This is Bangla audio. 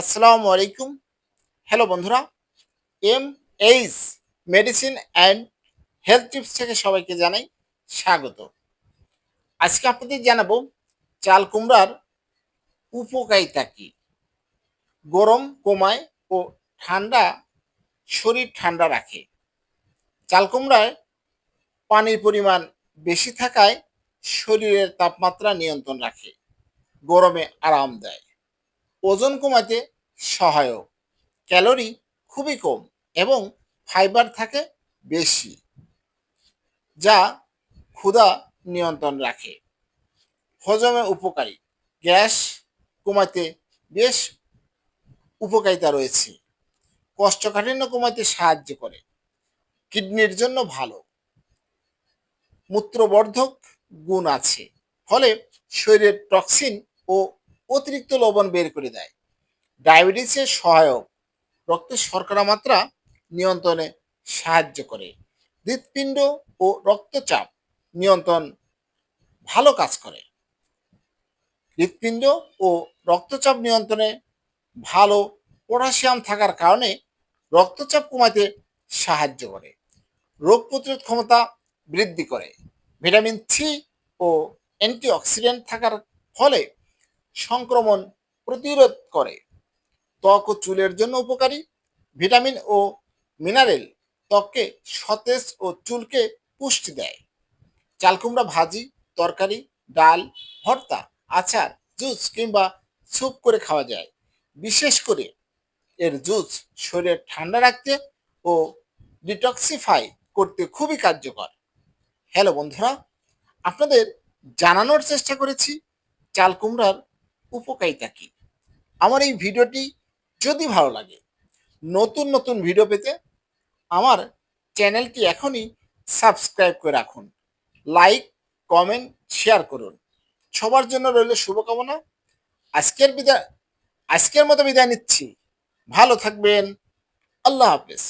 আসসালামু আলাইকুম। হ্যালো বন্ধুরা। M H medicine and health tips থেকে সবাইকে জানাই স্বাগত। আজকে আপনাদের জানাব, চাল কুমড়ার উপকারিতা কি? গরম, কমায় ও ঠান্ডা, শরীর ঠান্ডা রাখে। চাল কুমড়ায় পানির পরিমাণ বেশি থাকায় শরীরের তাপমাত্রা নিয়ন্ত্রণ রাখে। গরমে আরাম দেয়। ওজন কমাতে সহায়ক। ক্যালোরি খুবই কম এবং ফাইবার থাকে বেশি, যা ক্ষুধা নিয়ন্ত্রণ রাখে। হজমে উপকারী। গ্যাস কমাতে বেশ উপকারিতা রয়েছে। কষ্টকাঠিন্য কমাতে সাহায্য করে। কিডনির জন্য ভালো। মূত্রবর্ধক গুণ আছে। ফলে শরীরের টক্সিন ও অতিরিক্ত লবণ বের করে দেয়। ডায়াবেটিসের সহায়ক রক্তে শর্করা মাত্রা নিয়ন্ত্রণে সাহায্য করে। হৃৎপিণ্ড ও রক্তচাপ নিয়ন্ত্রণ ভালো কাজ করে। হৃৎপিণ্ড ও রক্তচাপ নিয়ন্ত্রণে ভালো পটাশিয়াম থাকার কারণে রক্তচাপ কমাতে সাহায্য করে। রোগ প্রতিরোধ ক্ষমতা বৃদ্ধি করে। ভিটামিন সি ও অ্যান্টিঅক্সিডেন্ট থাকার ফলে সংক্রমণ প্রতিরোধ করে। ত্বক ও চুলের জন্য উপকারী। ভিটামিন ও মিনারেল ত্বককে সতেজ ও চুলকে পুষ্টি দেয়। চালকুমড়া ভাজি, তরকারি, ডাল, ভর্তা, আচার, জুস কিংবা স্যুপ করে খাওয়া যায়। বিশেষ করে এর জুস শরীরে ঠান্ডা রাখতে ও ডিটক্সিফাই করতে খুবই কার্যকর। হ্যালো বন্ধুরা, আপনাদের জানানোর চেষ্টা করেছি চাল কুমড়ার উপকারিতা কী? আমার এই ভিডিওটি যদি ভালো লাগে, নতুন নতুন ভিডিও পেতে আমার চ্যানেলটি এখনই সাবস্ক্রাইব করে রাখুন। লাইক, কমেন্ট, শেয়ার করুন। সবার জন্য রইল শুভকামনা। আজকের বিদায়, আজকের মতো বিদায় নিচ্ছি। ভালো থাকবেন। আল্লাহ হাফেজ।